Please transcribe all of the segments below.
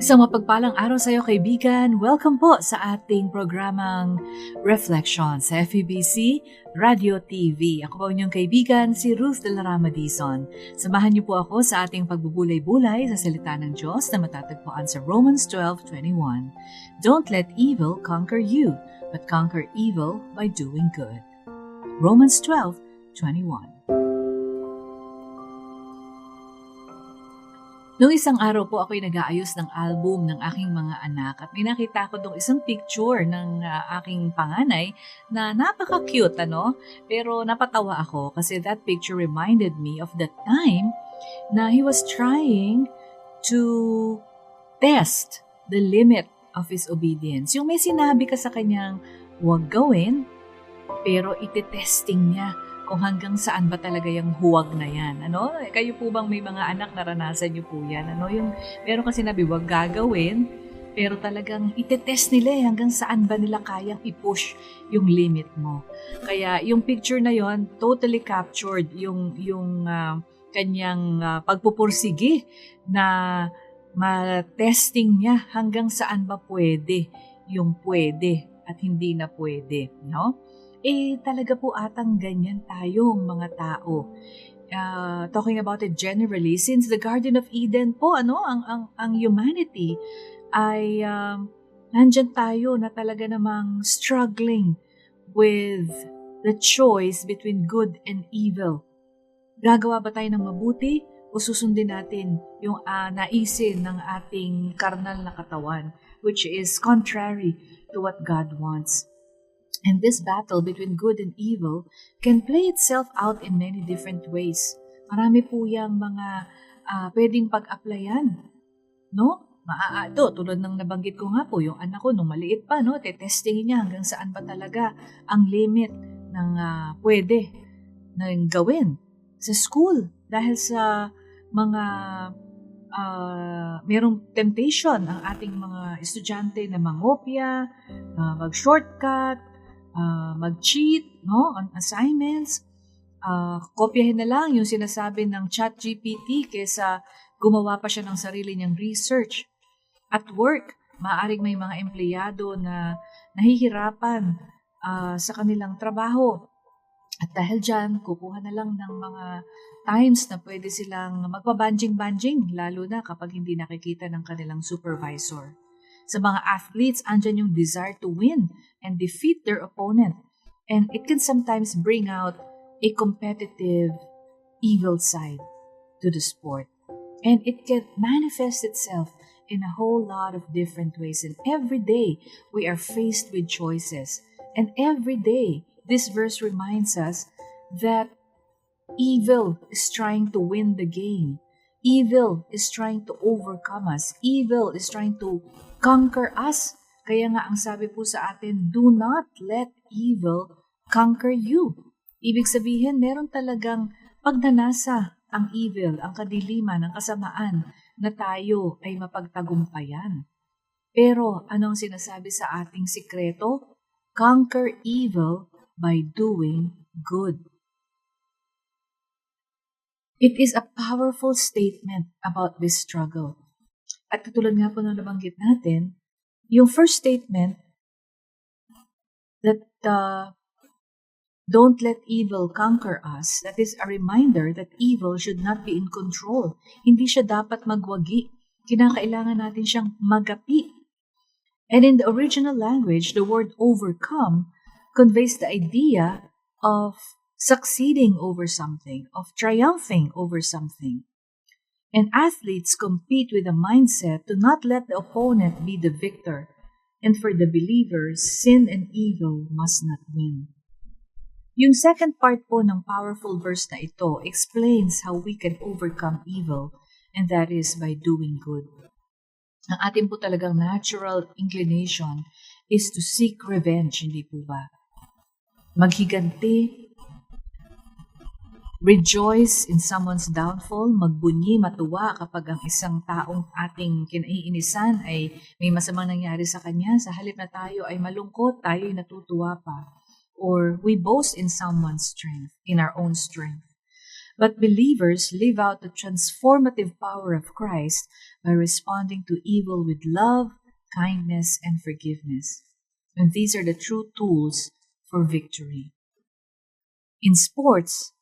Isang mapagpalang araw sa iyo kaibigan. Welcome po sa ating programang Reflection sa FEBC Radio TV. Ako po inyong kaibigan, si Ruth de la Rama Dizon. Samahan niyo po ako sa ating pagbubulay-bulay sa salita ng Diyos na matatagpuan sa Romans 12.21. Don't let evil conquer you, but conquer evil by doing good. Romans 12.21 Noong isang araw po ako'y nag-aayos ng album ng aking mga anak at may nakita ko dong isang picture ng uh, aking panganay na napaka-cute ano pero napatawa ako kasi that picture reminded me of the time na he was trying to test the limit of his obedience. Yung may sinabi ka sa kanyang huwag gawin pero ite-testing niya kung hanggang saan ba talaga yung huwag na yan. Ano? Kayo po bang may mga anak naranasan niyo po yan? Ano? Yung, meron kasi nabi, huwag gagawin, pero talagang itetest nila eh, hanggang saan ba nila kayang i-push yung limit mo. Kaya yung picture na yon totally captured yung, yung uh, kanyang uh, pagpupursige na ma-testing niya hanggang saan ba pwede yung pwede at hindi na pwede. No? Eh talaga po atang ganyan tayong mga tao. Uh, talking about it generally, since the Garden of Eden po, ano, ang, ang, ang humanity ay um, nandyan tayo na talaga namang struggling with the choice between good and evil. Gagawa ba tayo ng mabuti o susundin natin yung uh, naisin ng ating karnal na katawan, which is contrary to what God wants. And this battle between good and evil can play itself out in many different ways. Marami po yung mga uh, pwedeng pag-applyan. No? Maaado, tulad ng nabanggit ko nga po, yung anak ko nung maliit pa, no, tetestingin niya hanggang saan ba talaga ang limit ng uh, pwede ng gawin sa school dahil sa mga uh, merong temptation ang ating mga estudyante na mangopya, uh, mag-shortcut, uh, mag-cheat no, on assignments. Uh, kopyahin na lang yung sinasabi ng chat GPT kesa gumawa pa siya ng sarili niyang research. At work, maaaring may mga empleyado na nahihirapan uh, sa kanilang trabaho. At dahil dyan, kukuha na lang ng mga times na pwede silang magpabanjing-banjing, lalo na kapag hindi nakikita ng kanilang supervisor. Sa mga athletes, andyan yung desire to win and defeat their opponent. And it can sometimes bring out a competitive evil side to the sport. And it can manifest itself in a whole lot of different ways. And every day we are faced with choices. And every day, this verse reminds us that evil is trying to win the game. Evil is trying to overcome us. Evil is trying to conquer us. Kaya nga ang sabi po sa atin, do not let evil conquer you. Ibig sabihin, meron talagang pagnanasa ang evil, ang kadiliman, ang kasamaan na tayo ay mapagtagumpayan. Pero anong sinasabi sa ating sikreto? Conquer evil by doing good. It is a powerful statement about this struggle. At katulad nga po ng nabanggit natin, yung first statement that uh, don't let evil conquer us, that is a reminder that evil should not be in control. Hindi siya dapat magwagi. Kinakailangan natin siyang magapi. And in the original language, the word overcome conveys the idea of succeeding over something, of triumphing over something. And athletes compete with a mindset to not let the opponent be the victor. And for the believers, sin and evil must not win. Yung second part po ng powerful verse na ito explains how we can overcome evil, and that is by doing good. Ang ating po talagang natural inclination is to seek revenge, hindi po ba? Maghiganti, rejoice in someone's downfall, magbunyi, matuwa kapag ang isang taong ating kinaiinisan ay may masamang nangyari sa kanya. Sa halip na tayo ay malungkot, tayo ay natutuwa pa. Or we boast in someone's strength, in our own strength. But believers live out the transformative power of Christ by responding to evil with love, kindness, and forgiveness. And these are the true tools for victory. In sports,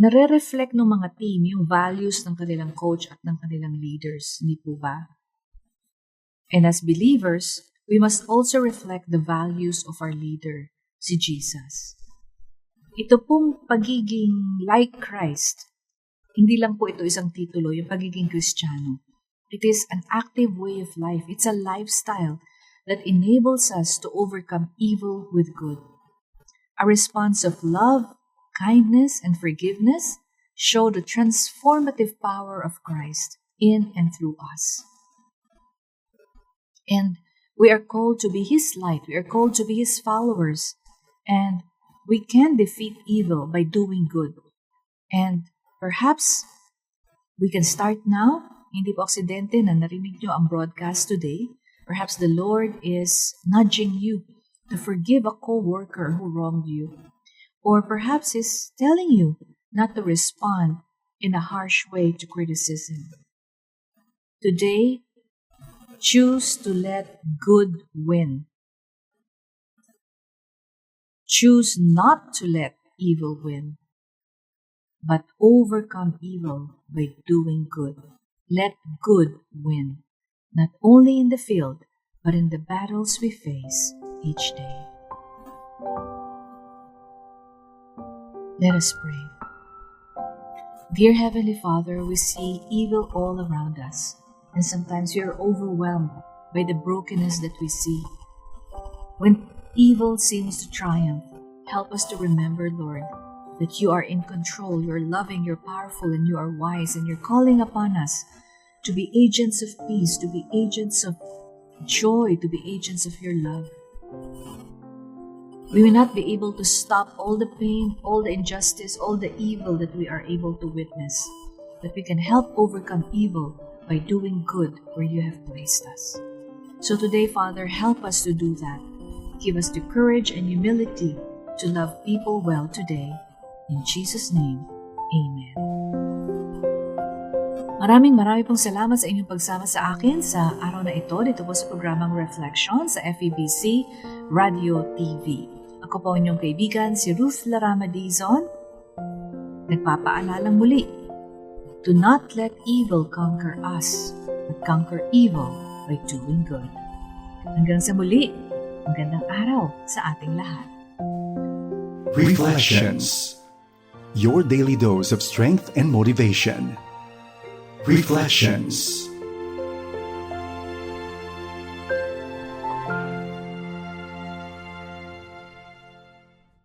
nare-reflect ng mga team yung values ng kanilang coach at ng kanilang leaders, hindi po ba? And as believers, we must also reflect the values of our leader, si Jesus. Ito pong pagiging like Christ, hindi lang po ito isang titulo, yung pagiging Kristiyano. It is an active way of life. It's a lifestyle that enables us to overcome evil with good. A response of love, kindness, and forgiveness show the transformative power of Christ in and through us. And we are called to be His light. We are called to be His followers. And we can defeat evil by doing good. And perhaps we can start now. Hindi po aksidente na narinig nyo ang broadcast today. Perhaps the Lord is nudging you to forgive a co-worker who wronged you. Or perhaps He's telling you not to respond in a harsh way to criticism. Today, choose to let good win. Choose not to let evil win, but overcome evil by doing good. Let good win, not only in the field, but in the battles we face each day. Let us pray. Dear Heavenly Father, we see evil all around us, and sometimes we are overwhelmed by the brokenness that we see. When evil seems to triumph, help us to remember, Lord, that you are in control, you're loving, you're powerful, and you are wise, and you're calling upon us to be agents of peace, to be agents of joy, to be agents of your love. We will not be able to stop all the pain, all the injustice, all the evil that we are able to witness, but we can help overcome evil by doing good where you have placed us. So today, Father, help us to do that. Give us the courage and humility to love people well today. In Jesus' name, Amen. Maraming marami pong salamat sa inyong pagsama sa akin sa araw na ito dito po sa programang Reflection sa FEBC Radio TV. Ako po inyong kaibigan si Ruth Larama Dizon. Nagpapaalam muli, Do not let evil conquer us, but conquer evil by doing good. Hanggang sa muli, magandang araw sa ating lahat. Reflections. Your daily dose of strength and motivation. Reflections.